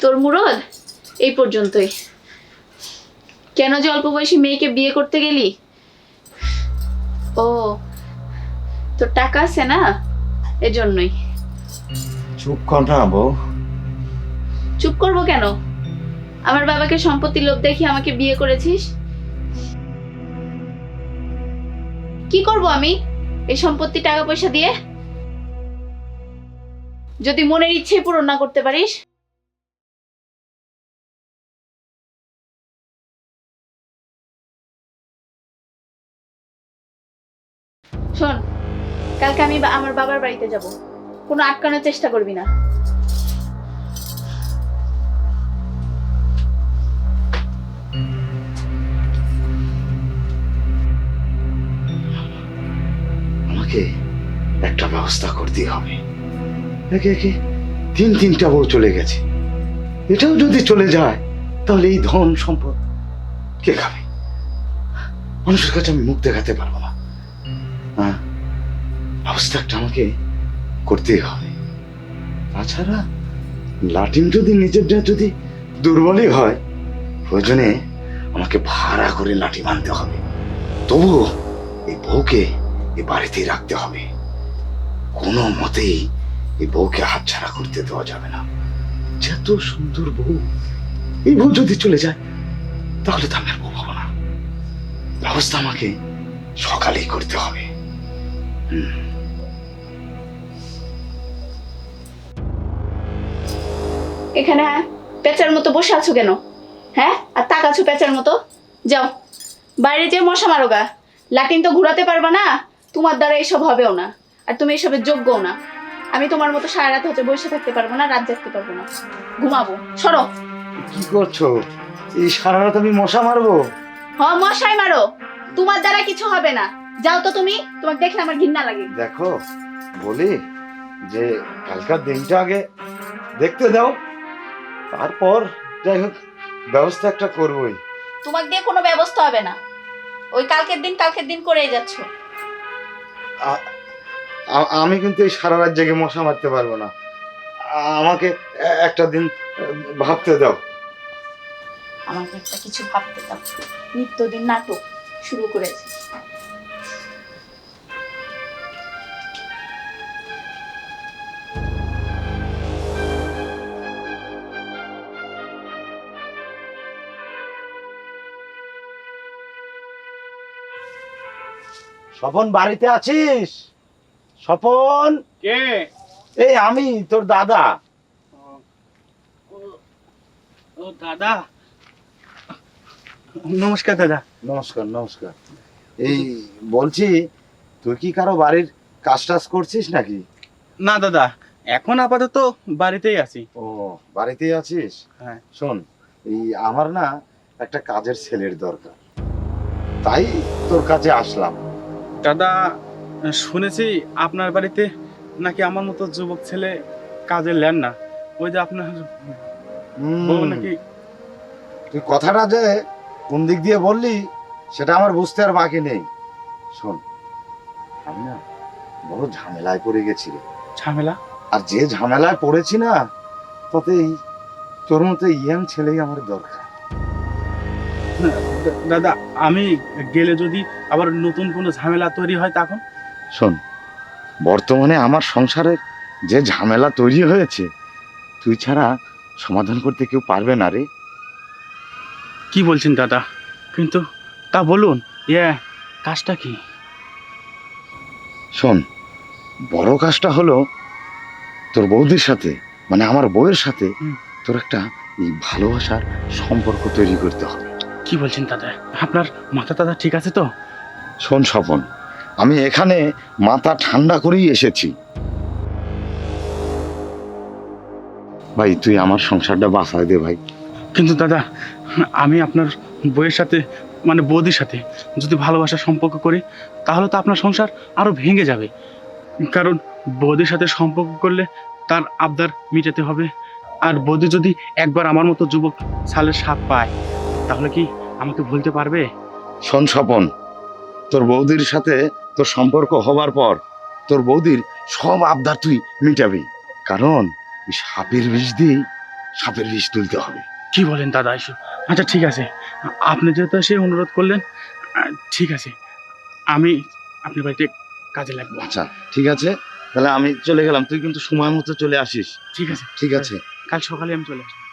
তোর মুরদ এই পর্যন্তই। কেন যে অল্প বয়সী মেয়েকে বিয়ে করতে গেলি? ও তোর টাকা আছে না? এজন্যই। চুপ কর না বউ। চুপ করব কেন? আমার বাবাকে সম্পত্তি লোভ দেখি আমাকে বিয়ে করেছিস? কি করব আমি? এই সম্পত্তি টাকা পয়সা দিয়ে? যদি মনের ইচ্ছে পূরণ না করতে পারিস? শোন, কালকে আমি আমার বাবার বাড়িতে যাব। কোনো আটকানোর চেষ্টা করবি না। একটা ব্যবস্থা করতে হবে। একে একে তিন তিনটা বউ চলে গেছে। এটাও যদি চলে যায়, তাহলে এই ধন সম্পদ কে খাবে? মানুষের কাছে আমি মুখ দেখাতে পারব না। হ্যাঁ আমাকে করতেই হবে। তাছাড়া লাটিম যদি নিজের যদি দুর্বলই হয়, প্রয়োজনে আমাকে ভাড়া করে লাঠি মানতে হবে। তবুও এই বউকে এই বাড়িতেই রাখতে হবে। কোনো মতেই এই বউকে হাতছাড়া করতে দেওয়া যাবে না। যত সুন্দর বউ, এই বউ যদি চলে যায়, তাহলে তো আমি আর বউ হব না। ব্যবস্থা আমাকে সকালেই করতে হবে। এখানে পেঁচার মতো বসে আছো কেন? হ্যাঁ? আর তাকাছো পেঁচার মতো? যাও। বাইরে যে মশা মারো গা। লাটিন তো ঘুরাতে পারবা না, তোমার দ্বারা এসব হবেও না। আর তুমি এসবের যোগ্যও না। আমি তোমার মতো সারা রাত হচ্ছে বসে থাকতে পারব না রাত জাগতে পারব না। ঘুমাবো সরো। কি করছ? এই সারা রাত আমি মশা মারবো? হ মশাই মারো। তোমার দ্বারা কিছু হবে না। যাও তো তুমি তোমাকে দেখলে আমার ঘৃণা লাগে। দেখো বলি যে কালকার দিনটা আগে দেখতে দাও। তারপর যাই হোক ব্যবস্থা একটা করবোই। তোমাকে দিয়ে কোনো ব্যবস্থা হবে না। ওই কালকের দিন কালকের দিন করেই যাচ্ছ। আ- আমি কিন্তু এই সারা রাত জেগে মশা মারতে পারব না। আমাকে একটা দিন ভাবতে দাও। আমাকে একটা কিছু ভাবতে দাও। নিত্যদিন নাটক শুরু করেছে। স্বপন বাড়িতে আছিস? স্বপন! কে? এই আমি তোর দাদা। ও দাদা। নমস্কার দাদা। নমস্কার নমস্কার। এই বলছি তুই কি কারও বাড়ির কাজ টাজ করছিস নাকি? না দাদা। এখন আপাতত বাড়িতেই আছি। ও বাড়িতেই আছিস? হ্যাঁ। শোন এই আমার না একটা কাজের ছেলের দরকার। তাই তোর কাছে আসলাম। দাদা শুনেছি আপনার বাড়িতে নাকি আমার মতো যুবক ছেলে কাজে নেন না? ওই যে আপনার বউ নাকি তুই কথাটা যে কোন দিক দিয়ে বললি সেটা আমার বুঝতে আর বাকি নেই। শোন আমি না বড় ঝামেলায় পড়ে গেছি রে। ঝামেলা? আর যে ঝামেলায় পড়েছি না তাতে তোর মতো ইয়াং ছেলেই আমার দরকার। দাদা আমি গেলে যদি আবার নতুন কোনো ঝামেলা তৈরি হয় তখন? শোন বর্তমানে আমার সংসারের যে ঝামেলা তৈরি হয়েছে তুই ছাড়া সমাধান করতে কেউ পারবে না রে। কি বলছেন দাদা? কিন্তু তা বলুন ইয়ে কাজটা কি? শোন বড় কাজটা হলো তোর বৌদির সাথে মানে আমার বউয়ের সাথে তোর একটা এই ভালোবাসার সম্পর্ক তৈরি করতে হবে। কি বলছেন দাদা? আপনার মাথা দাদা ঠিক আছে তো? শোন স্বপন আমি এখানে মাথা ঠান্ডা করেই এসেছি। ভাই তুই আমার সংসারটা বাঁচায় দে ভাই। কিন্তু দাদা আমি আপনার বইয়ের সাথে মানে বৌদির সাথে যদি ভালোবাসার সম্পর্ক করি তাহলে তো আপনার সংসার আরও ভেঙে যাবে। কারণ বৌদির সাথে সম্পর্ক করলে তার আবদার মিটাতে হবে। আর বৌদি যদি একবার আমার মতো যুবক সালের স্বাদ পায় তাহলে কি আমাকে ভুলতে পারবে? শোন স্বপন তোর বৌদির সাথে তোর সম্পর্ক হবার পর তোর বৌদির সব আবদার তুই মিটাবি। কারণ ওই সাপের বিষ দিয়েই সাপের বিষ তুলতে হবে। কি বলেন দাদা এসব? আচ্ছা ঠিক আছে। আপনি যেহেতু সে অনুরোধ করলেন ঠিক আছে। আমি আপনার বাড়িতে কাজে লাগবো। আচ্ছা ঠিক আছে। তাহলে আমি চলে গেলাম। তুই কিন্তু সময় মতো চলে আসিস। ঠিক আছে। ঠিক আছে। কাল সকালে আমি চলে আসব।